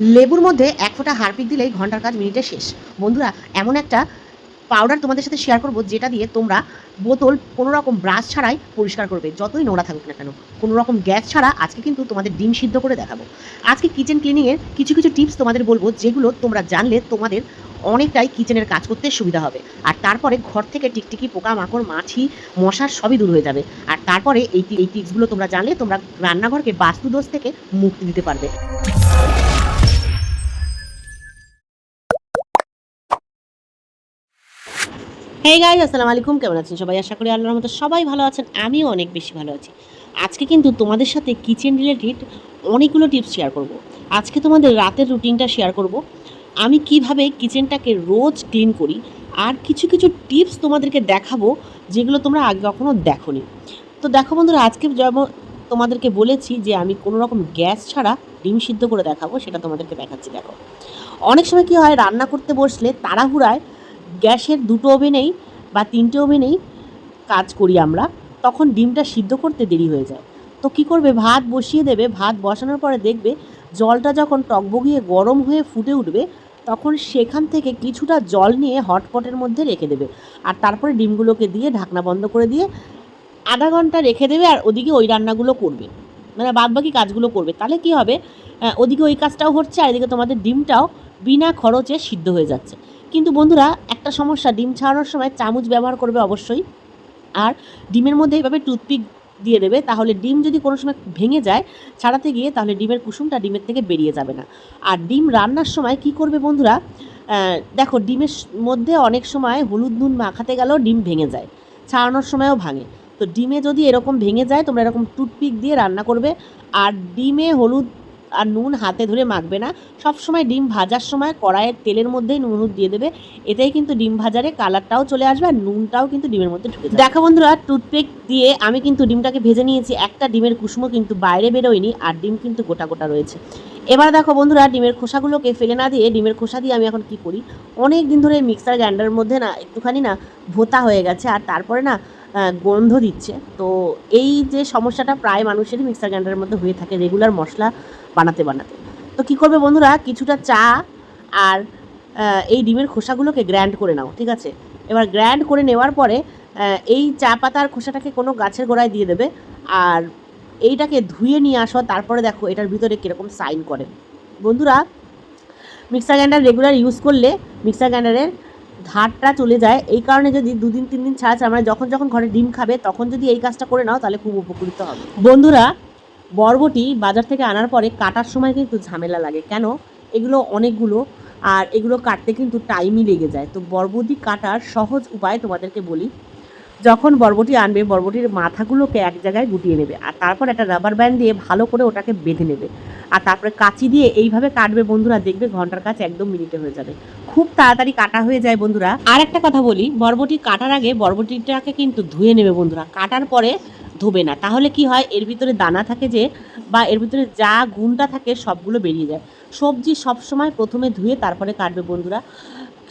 লেবুর মধ্যে এক ফোঁটা হারপিক দিলেই ঘণ্টার কাজ মিনিটে শেষ। বন্ধুরা, এমন একটা পাউডার তোমাদের সাথে শেয়ার করব, যেটা দিয়ে তোমরা বোতল কোনো রকম ব্রাশ ছাড়াই পরিষ্কার করবে, যতই নোংরা থাকুক না কেন। কোনো রকম গ্যাস ছাড়া আজকে কিন্তু তোমাদের ডিম সিদ্ধ করে দেখাবো। আজকে কিচেন ক্লিনিংয়ের কিছু কিছু টিপস তোমাদের বলব, যেগুলো তোমরা জানলে তোমাদের অনেকটাই কিচেনের কাজ করতে সুবিধা হবে। আর তারপরে ঘর থেকে টিকটিকি, পোকামাকড়, মাছি, মশার সবই দূর হয়ে যাবে। আর তারপরে এই এই টিপসগুলো তোমরা জানলে তোমরা রান্নাঘরকে বাস্তুদোষ থেকে মুক্তি দিতে পারবে। হে গাই আসসালামু আলাইকুম। কেমন আছেন সবাই? আশা করি আল্লাহর মতো সবাই ভালো আছেন। আমিও অনেক বেশি ভালো আছি। আজকে কিন্তু তোমাদের সাথে কিচেন রিলেটেড অনেকগুলো টিপস শেয়ার করব। আজকে তোমাদের রাতের রুটিনটা শেয়ার করব। আমি কীভাবে কিচেনটাকে রোজ ক্লিন করি আর কিছু কিছু টিপস তোমাদেরকে দেখাবো যেগুলো তোমরা আগে কখনো দেখোনি। তো দেখো বন্ধুরা, আজকে যেমন তোমাদেরকে বলেছি যে আমি কোনো রকম গ্যাস ছাড়া ডিম সিদ্ধ করে দেখাবো, সেটা তোমাদেরকে দেখাচ্ছি, দেখো। অনেক সময় কী হয়, রান্না করতে বসলে তাড়াহুড়ায় গ্যাসের দুটো ওভেনেই বা তিনটে ওভেনেই কাজ করি আমরা, তখন ডিমটা সিদ্ধ করতে দেরি হয়ে যায়। তো কি করবে? ভাত বসিয়ে দেবে, ভাত বসানোর পরে দেখবে জলটা যখন টকবগিয়ে গরম হয়ে ফুটে উঠবে, তখন সেখান থেকে কিছুটা জল নিয়ে হটপটের মধ্যে রেখে দেবে। আর তারপরে ডিমগুলোকে দিয়ে ঢাকনা বন্ধ করে দিয়ে আধা ঘণ্টা রেখে দেবে আর ওদিকে ওই রান্নাগুলো করবে। মানে বাদ বাকি কাজগুলো করবে। তাহলে কি হবে? ওদিকে ওই কাজটাও হচ্ছে আর এদিকে তোমাদের ডিমটাও বিনা খরচে সিদ্ধ হয়ে যাচ্ছে। কিন্তু বন্ধুরা, একটা সমস্যা, ডিম ছাড়ানোর সময় চামচ ব্যবহার করবে অবশ্যই। আর ডিমের মধ্যে এইভাবে টুথপিক দিয়ে দেবে, তাহলে ডিম যদি কোনো সময় ভেঙে যায়, ছাড়াতে গিয়ে তাহলে ডিমের কুসুমটা ডিমের থেকে বেরিয়ে যাবে না। আর ডিম রান্নার সময় কি করবে বন্ধুরা দেখো, ডিমের মধ্যে অনেক সময় হলুদ নুন মাখাতে গেলেও ডিম ভেঙে যায়, ছাড়ানোর সময়ও ভাঙে। তো ডিমে যদি এরকম ভেঙে যায়, তোমরা এরকম টুথপিক দিয়ে রান্না করবে, আর ডিমে হলুদ আর নুন হাতে ধরে মাখবে না। সব সময় ডিম ভাজার সময় কড়াইয়ের তেলের মধ্যেই নুন দিয়ে দেবে। এতেই কিন্তু ডিম ভাজারে কালারটাও চলে আসবে আর নুনটাও কিন্তু ডিমের মধ্যে ঢুকে দেখো বন্ধুরা টুথপিক দিয়ে আমি কিন্তু ডিমটাকে ভেজে নিয়েছি। একটা ডিমের কুসুমও কিন্তু বাইরে বেরোয়নি আর ডিম কিন্তু গোটা গোটা রয়েছে। এবার দেখো বন্ধুরা, ডিমের খোসাগুলোকে ফেলে না দিয়ে ডিমের খোসা দিয়ে আমি এখন কি করি? অনেক দিন ধরে মিক্সার গ্রাইন্ডারের মধ্যে না একটুখানি না ভোতা হয়ে গেছে। আর তারপরে না গন্ধ দিচ্ছে। তো এই যে সমস্যাটা প্রায় মানুষেরই মিক্সার গ্রাইন্ডারের মধ্যে হয়ে থাকে রেগুলার মশলা বানাতে বানাতে। তো কি করবে বন্ধুরা? কিছুটা চা আর এই ডিমের খোসাগুলোকে গ্র্যান্ড করে নাও, ঠিক আছে? এবার গ্র্যান্ড করে নেওয়ার পরে এই চা পাতার খোসাটাকে কোনো গাছের গোড়ায় দিয়ে দেবে আর এইটাকে ধুয়ে নিয়ে আসো, তারপরে দেখো এটার ভিতরে কীরকম সাইন করে। বন্ধুরা মিক্সার গ্রাইন্ডার রেগুলার ইউজ করলে মিক্সার গ্রাইন্ডারের ধারটা চলে যায়, এই কারণে যদি দুদিন তিন দিন ছাড়া ছাড়া মানে যখন যখন ঘরে ডিম খাবে, তখন যদি এই কাজটা করে নাও, তাহলে খুব উপকৃত হবে। বন্ধুরা, বরবটি বাজার থেকে আনার পরে কাটার সময় কিন্তু ঝামেলা লাগে। কেন? এগুলো অনেকগুলো, আর এগুলো কাটতে কিন্তু টাইমই লেগে যায়। তো বরবটি কাটার সহজ উপায় তোমাদেরকে বলি যখন বরবটি আনবে, বরবটির মাথাগুলোকে এক জায়গায় গুটিয়ে নেবে আর তারপর একটা রাবার ব্যান্ড দিয়ে ভালো করে ওটাকে বেঁধে নেবে আর তারপরে কাঁচি দিয়ে এইভাবে কাটবে বন্ধুরা, দেখবে ঘণ্টার কাছে একদম মিনিটে হয়ে যাবে। খুব তাড়াতাড়ি কাটা হয়ে যায় বন্ধুরা। আর একটা কথা বলি, বরবটি কাটার আগে বরবটিটাকে কিন্তু ধুয়ে নেবে বন্ধুরা, কাটার পরে ধোবে না। তাহলে কি হয়, এর ভিতরে দানা থাকে যে বা এর ভিতরে যা গুণটা থাকে সবগুলো বেরিয়ে যায়। সবজি সবসময় প্রথমে ধুয়ে তারপরে কাটবে বন্ধুরা।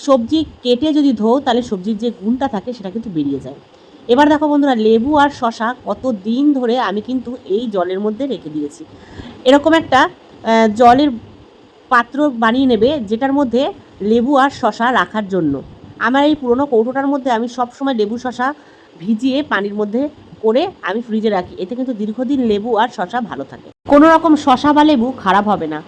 সবজি কেটে যদি ধোও, তাহলে সবজির যে গুণটা থাকে সেটা কিন্তু বেরিয়ে যায়। এবার দেখো বন্ধুরা, লেবু আর শশা কত দিন ধরে আমি কিন্তু এই জলের মধ্যে রেখে দিয়েছি। এরকম একটা জলের পাত্র বানিয়ে নেবে যেটার মধ্যে লেবু আর শশা রাখার জন্য। আমার এই পুরনো কৌটোটার মধ্যে আমি সব সময় লেবু শশা ভিজিয়ে পানির মধ্যে করে আমি ফ্রিজে রাখি। এতে কিন্তু দীর্ঘদিন লেবু আর শশা ভালো থাকে। কোনো রকম শশা বা লেবু খারাপ হবে না।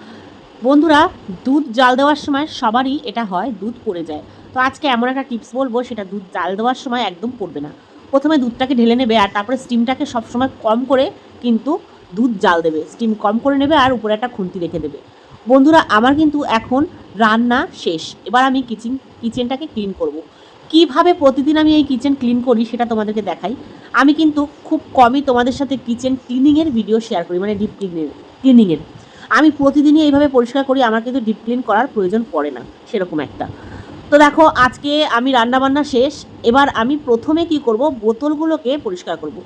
বন্ধুরা, দুধ জাল দেওয়ার সময় সবারই এটা হয়, দুধ পড়ে যায়। তো আজকে এমন একটা টিপস বলব, সেটা দুধ জাল দেওয়ার সময় একদম পড়বে না। প্রথমে দুধটাকে ঢেলে নেবে আর তারপরে স্টিমটাকে সবসময় কম করে কিন্তু দুধ জাল দেবে। স্টিম কম করে নেবে আর উপরে একটা খুন্তি রেখে দেবে। বন্ধুরা, আমার কিন্তু এখন রান্না শেষ। এবার আমি কিচেন কিচেনটাকে ক্লিন করব। কীভাবে প্রতিদিন আমি এই কিচেন ক্লিন করি সেটা তোমাদেরকে দেখাই। আমি কিন্তু খুব কমই তোমাদের সাথে কিচেন ক্লিনিংয়ের ভিডিও শেয়ার করি মানে ডিপ ক্লিনের ক্লিনিংয়ের আমি প্রতিদিনই এইভাবে পরিষ্কার করি, আমার কিন্তু ডিপ ক্লিন করার প্রয়োজন পড়ে না, সেরকম একটা। তো দেখো, আজকে আমি রান্না বান্না শেষ। এবার আমি প্রথমে কি করব? বোতলগুলোকে পরিষ্কার করব।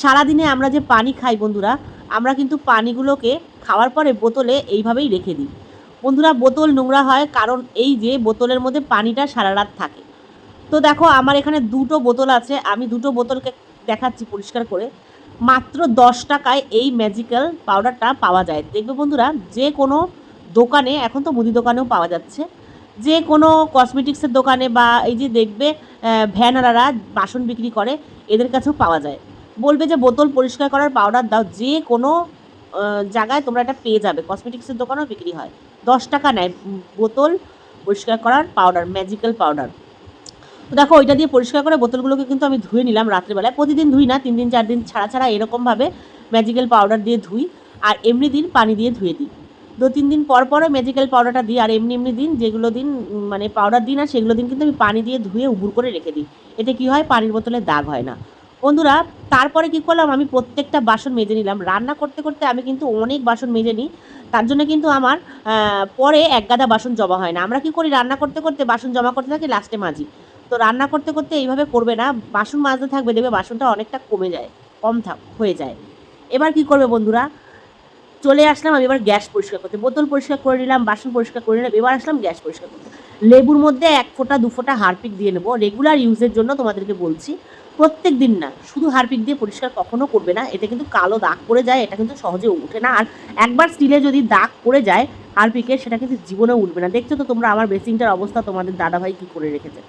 সারাদিনে আমরা যে পানি খাই বন্ধুরা, আমরা কিন্তু পানিগুলোকে খাওয়ার পরে বোতলে এইভাবেই রেখে দিই। বন্ধুরা, বোতল নোংরা হয় কারণ এই যে বোতলের মধ্যে পানিটা সারা রাত থাকে। তো দেখো, আমার এখানে দুটো বোতল আছে। আমি দুটো বোতলকে দেখাচ্ছি পরিষ্কার করে। মাত্র দশ টাকায় এই ম্যাজিক্যাল পাউডারটা পাওয়া যায়। দেখবে বন্ধুরা, যে কোনো দোকানে, এখন তো মুদি দোকানেও পাওয়া যাচ্ছে। যে কোনো কসমেটিক্সের দোকানে বা এই যে দেখবে ভ্যানওয়ালারা বাসন বিক্রি করে, এদের কাছেও পাওয়া যায়। বলবে যে, বোতল পরিষ্কার করার পাউডার দাও। যে কোনো জায়গায় তোমরা এটা পেয়ে যাবে। কসমেটিক্সের দোকানেও বিক্রি হয়। দশ টাকা নেয় বোতল পরিষ্কার করার পাউডার ম্যাজিক্যাল পাউডার তো দেখো, ওইটা দিয়ে পরিষ্কার করে বোতলগুলোকে কিন্তু আমি ধুয়ে নিলাম রাত্রেবেলায়। প্রতিদিন ধুই না, তিন দিন, চার দিন ছাড়া ছাড়া এরকমভাবে ম্যাজিক্যাল পাউডার দিয়ে ধুই। আর এমনি দিন পানি দিয়ে ধুয়ে দিই। দু তিন দিন পর পরও মেজিক্যাল পাউডারটা দিই, আর এমনি এমনি দিন যেগুলো দিন মানে পাউডার দিই না, সেগুলো দিন কিন্তু আমি পানি দিয়ে ধুয়ে উবুর করে রেখে দিই। এতে কি হয়? পানির বোতলে দাগ হয় না। বন্ধুরা, তারপরে কি করলাম? আমি প্রত্যেকটা বাসন মেজে নিলাম। রান্না করতে করতে আমি কিন্তু অনেক বাসন মেজে নিই। তার জন্য কিন্তু আমার পরে এক গাদা বাসন জমা হয় না। আমরা কি করি? রান্না করতে করতে বাসন জমা করতে থাকি লাস্টে মাজি। তো রান্না করতে করতে এইভাবে করবে না। বাসন মাজতে থাকবে দেখবে বাসনটা অনেকটা কমে যায়, কম থাক, হয়ে যায়। এবার কি করবে বন্ধুরা? চলে আসলাম, আমি এবার গ্যাস পরিষ্কার করতে। বোতল পরিষ্কার করে নিলাম, বাসন পরিষ্কার করে নিলাম, এবার আসলাম গ্যাস পরিষ্কার করতে। লেবুর মধ্যে এক ফোঁটা, দু ফোঁটা হারপিক দিয়ে নেব। রেগুলার ইউজের জন্য তোমাদেরকে বলছি প্রত্যেক দিন না, শুধু হারপিক দিয়ে পরিষ্কার কখনো করবে না। এতে কিন্তু কালো দাগ পড়ে যায়, এটা কিন্তু সহজে উঠে না। আর একবার স্টিলে যদি দাগ পড়ে যায় হারপিকের সেটা কিন্তু জীবনেও উঠবে না। দেখছ তো তোমরা আমার বেসিংটার অবস্থা, তোমাদের দাদাভাই কী করে রেখেছে?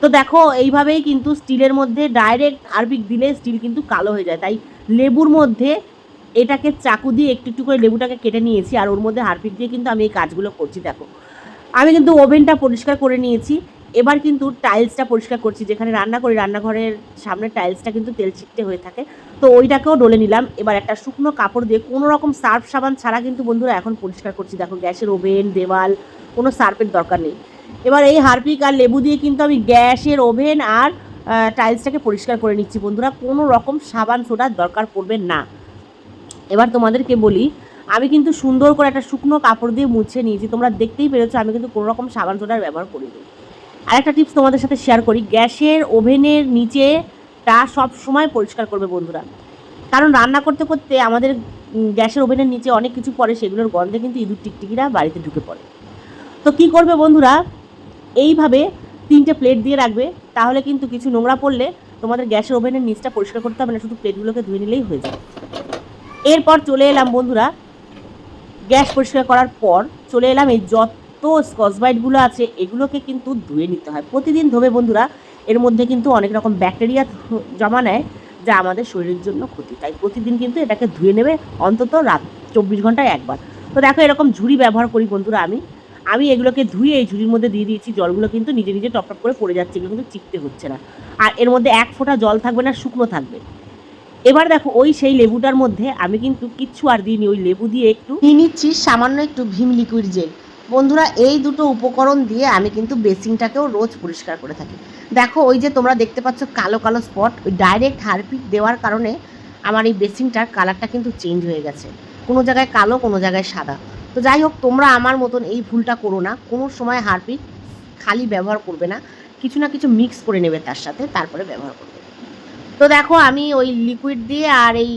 তো দেখো, এইভাবেই কিন্তু স্টিলের মধ্যে ডাইরেক্ট হারপিক দিলে স্টিল কিন্তু কালো হয়ে যায়। তাই লেবুর মধ্যে এটাকে চাকু দিয়ে একটু একটু করে লেবুটাকে কেটে নিয়েছি, আর ওর মধ্যে হারপিক দিয়ে কিন্তু আমি এই কাজগুলো করছি, দেখো। আমি কিন্তু ওভেনটা পরিষ্কার করে নিয়েছি, এবার কিন্তু টাইলসটা পরিষ্কার করছি, যেখানে রান্না করি, রান্নাঘরের সামনে টাইলসটা কিন্তু তেল ছিটতে হয়ে থাকে। তো ওইটাকেও ডলে নিলাম, এবার একটা শুকনো কাপড় দিয়ে কোনো রকম সার্ফ সাবান ছাড়া কিন্তু বন্ধুরা এখন পরিষ্কার করছি, দেখো গ্যাসের ওভেন, দেওয়াল, কোনো সার্ফের দরকার নেই। এবার এই হারপিক আর লেবু দিয়ে কিন্তু আমি গ্যাসের ওভেন আর টাইলসটাকে পরিষ্কার করে নিচ্ছি বন্ধুরা, কোনো রকম সাবান সোডার দরকার পড়বে না। এবার তোমাদেরকে বলি, আমি কিন্তু সুন্দর করে একটা শুকনো কাপড় দিয়ে মুছে নিয়েছি। তোমরা দেখতেই পেরেছ, আমি কিন্তু কোনো রকম সাবান সোডার ব্যবহার করিনি। আর একটা টিপস তোমাদের সাথে শেয়ার করি, গ্যাসের ওভেনের নিচেটা সব সময় পরিষ্কার করবে বন্ধুরা। কারণ রান্না করতে করতে আমাদের গ্যাসের ওভেনের নিচে অনেক কিছু পড়ে, সেগুলোর গন্ধে কিন্তু ইঁদুর টিকটিকিরা বাড়িতে ঢুকে পড়ে। তো কি করবে বন্ধুরা, এইভাবে তিনটে প্লেট দিয়ে রাখবে, তাহলে কিন্তু কিছু নোংরা পড়লে তোমাদের গ্যাসের ওভেনের নিচটা পরিষ্কার করতে হবে, না শুধু প্লেটগুলোকে ধুয়ে নিলেই হয়ে যাবে। এরপর চলে এলাম বন্ধুরা, গ্যাস পরিষ্কার করার পর চলে এলাম এই যত স্কচবাইটগুলো আছে এগুলোকে কিন্তু ধুয়ে নিতে হয়। প্রতিদিন ধোবে বন্ধুরা, এর মধ্যে কিন্তু অনেক রকম ব্যাকটেরিয়া জমা নেয় যা আমাদের শরীরের জন্য ক্ষতি। তাই প্রতিদিন কিন্তু এটাকে ধুয়ে নেবে অন্তত রাত চব্বিশ ঘন্টায় একবার। তো দেখো এরকম ঝুড়ি ব্যবহার করি বন্ধুরা আমি। আমি এগুলোকে ধুয়ে এই ঝুড়ির মধ্যে দিয়ে দিয়েছি, জলগুলো কিন্তু নিজে নিজে টপ টপ করে পড়ে যাচ্ছে, এগুলো কিন্তু চিকতে হচ্ছে না। আর এর মধ্যে এক ফোঁটা জল থাকবে না, শুকনো থাকবে। এবার দেখো, ওই সেই লেবুটার মধ্যে আমি কিন্তু কিচ্ছু আর দিইনি, ওই লেবু দিয়ে একটু নিয়ে নিচ্ছি সামান্য একটু ভীম লিকুইড জেল বন্ধুরা, এই দুটো উপকরণ দিয়ে আমি কিন্তু বেসিংটাকেও রোজ পরিষ্কার করে থাকি। দেখো, ওই যে তোমরা দেখতে পাচ্ছ কালো কালো স্পট ওই ডাইরেক্ট হারপিক দেওয়ার কারণে আমার এই বেসিংটার কালারটা কিন্তু চেঞ্জ হয়ে গেছে। কোনো জায়গায় কালো, কোনো জায়গায় সাদা। তো যাই হোক, তোমরা আমার মতন এই ভুলটা করো না। কোনো সময় হারপিক খালি ব্যবহার করবে না। কিছু না কিছু মিক্স করে নেবে তার সাথে, তারপরে ব্যবহার করবে। তো দেখো, আমি ওই লিকুইড দিয়ে আর এই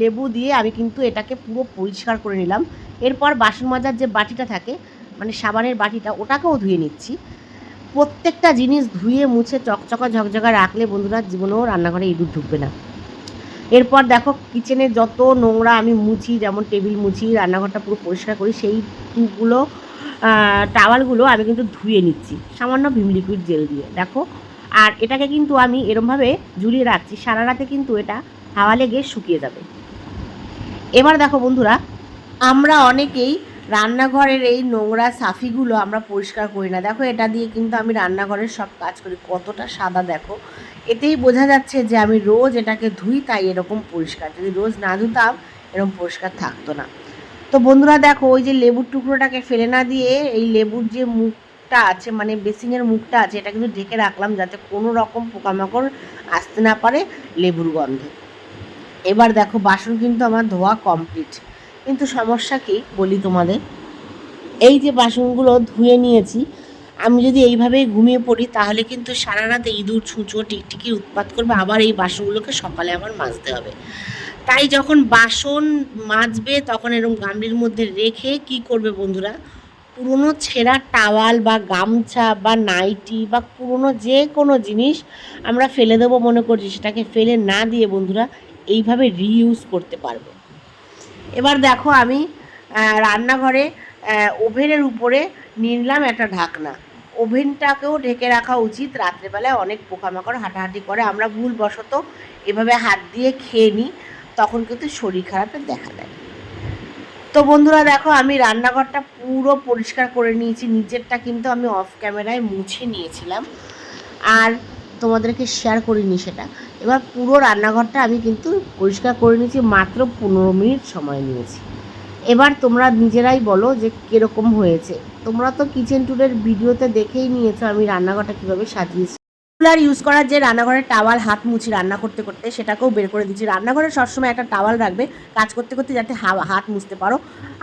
লেবু দিয়ে আমি কিন্তু এটাকে পুরো পরিষ্কার করে নিলাম। এরপর বাসন মাজার যে বাটিটা থাকে মানে সাবানের বাটিটা, ওটাকেও ধুয়ে নিচ্ছি। প্রত্যেকটা জিনিস ধুয়ে, মুছে, চকচকা, ঝকঝকা রাখলে বন্ধুরা জীবনেও রান্নাঘরে ইঁদুর ঢুকবে না। এরপর দেখো কিচেনে যত নোংরা আমি মুছি, যেমন টেবিল মুছি, রান্নাঘরটা পুরো পরিষ্কার করি, সেই টুকগুলো টাওয়ালগুলো আমি কিন্তু ধুয়ে নিচ্ছি। সামান্য ভিম লিকুইড জেল দিয়ে। দেখো আর এটাকে কিন্তু আমি এরমভাবে ঝুলিয়ে রাখছি, সারা রাতে কিন্তু এটা হাওয়া লেগে শুকিয়ে যাবে। এবার দেখো বন্ধুরা, আমরা অনেকেই রান্নাঘরের এই নোংরা সাফিগুলো আমরা পরিষ্কার করি না। দেখো এটা দিয়ে কিন্তু আমি রান্নাঘরের সব কাজ করি, কতটা সাদা দেখো। এতেই বোঝা যাচ্ছে যে আমি রোজ এটাকে ধুই, তাই এরকম পরিষ্কার। যদি রোজ না ধুতাম, এরকম পরিষ্কার থাকতো না। তো বন্ধুরা দেখো, ওই যে লেবুর টুকরোটাকে ফেলে না দিয়ে এই লেবুর যে মুখটা আছে মানে বেসিংয়ের মুখটা আছে, এটা কিন্তু ঢেকে রাখলাম যাতে কোনো রকম পোকামাকড় আসতে না পারে লেবুর গন্ধে। এবার দেখো, বাসন কিন্তু আমার ধোয়া কমপ্লিট কিন্তু সমস্যা কি বলি তোমাদের? এই যে বাসনগুলো ধুয়ে নিয়েছি, আমি যদি এইভাবেই ঘুমিয়ে পড়ি, তাহলে কিন্তু সারা রাতে ইঁদুর, ছুঁচো, টিকটিকি উৎপাত করবে, আবার এই বাসনগুলোকে সকালে আমার মাজতে হবে। তাই যখন বাসন মাজবে, তখন এরকম গামলির মধ্যে রেখে কি করবে বন্ধুরা? পুরনো ছেঁড়া টাওয়াল বা গামছা বা নাইটি বা পুরনো যে কোনো জিনিস আমরা ফেলে দেবো মনে করছি, সেটাকে ফেলে না দিয়ে বন্ধুরা এইভাবে রিইউজ করতে পারবে। এবার দেখো আমি রান্নাঘরে ওভেনের উপরে নিলাম একটা ঢাকনা। ওভেনটাকেও ঢেকে রাখা উচিত, রাত্রেবেলায় অনেক পোকামাকড় হাঁটাহাঁটি করে, আমরা ভুলবশত এভাবে হাত দিয়ে খেয়ে নিই, তখন কিন্তু শরীর খারাপের দেখা দেয়। তো বন্ধুরা দেখো, আমি রান্নাঘরটা পুরো পরিষ্কার করে নিয়েছি। নিচেরটা কিন্তু আমি অফ ক্যামেরায় মুছে নিয়েছিলাম। আর তোমাদেরকে শেয়ার করিনি সেটা। এবার পুরো রান্নাঘরটা আমি কিন্তু পরিষ্কার করে নিয়েছি, মাত্র পনেরো মিনিট সময় নিয়েছি। এবার তোমরা নিজেরাই বলো যে কীরকম হয়েছে। তোমরা তো কিচেন ট্যুরের ভিডিওতে দেখেই নিয়েছো আমি রান্নাঘরটা কীভাবে সাজিয়েছি। রেগুলার ইউজ করার যে রান্নাঘরের টাওয়াল হাত মুছি রান্না করতে করতে সেটাকেও বের করে দিচ্ছি রান্নাঘরে সবসময় একটা টাওয়াল রাখবে, কাজ করতে করতে যাতে হাত মুছতে পারো।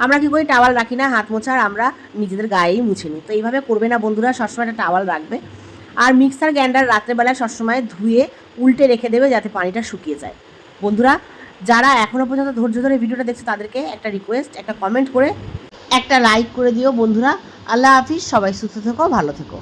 আমরা কি করি টাওয়াল রাখি না, হাত মোছার আমরা নিজেদের গায়েই মুছে নিই। তো এইভাবে করবে না বন্ধুরা, সবসময় একটা টাওয়াল রাখবে। আর মিক্সার গ্রাইন্ডার রাত্রেবেলায় সবসময় ধুয়ে, উল্টে রেখে দেবে যাতে পানিটা শুকিয়ে যায়। বন্ধুরা, যারা এখনও পর্যন্ত ধৈর্য ধরে ভিডিওটা দেখছে, তাদেরকে একটা রিকোয়েস্ট একটা কমেন্ট করে, একটা লাইক করে দিও বন্ধুরা। আল্লাহ হাফিজ, সবাই সুস্থ থেকো, ভালো থেকো।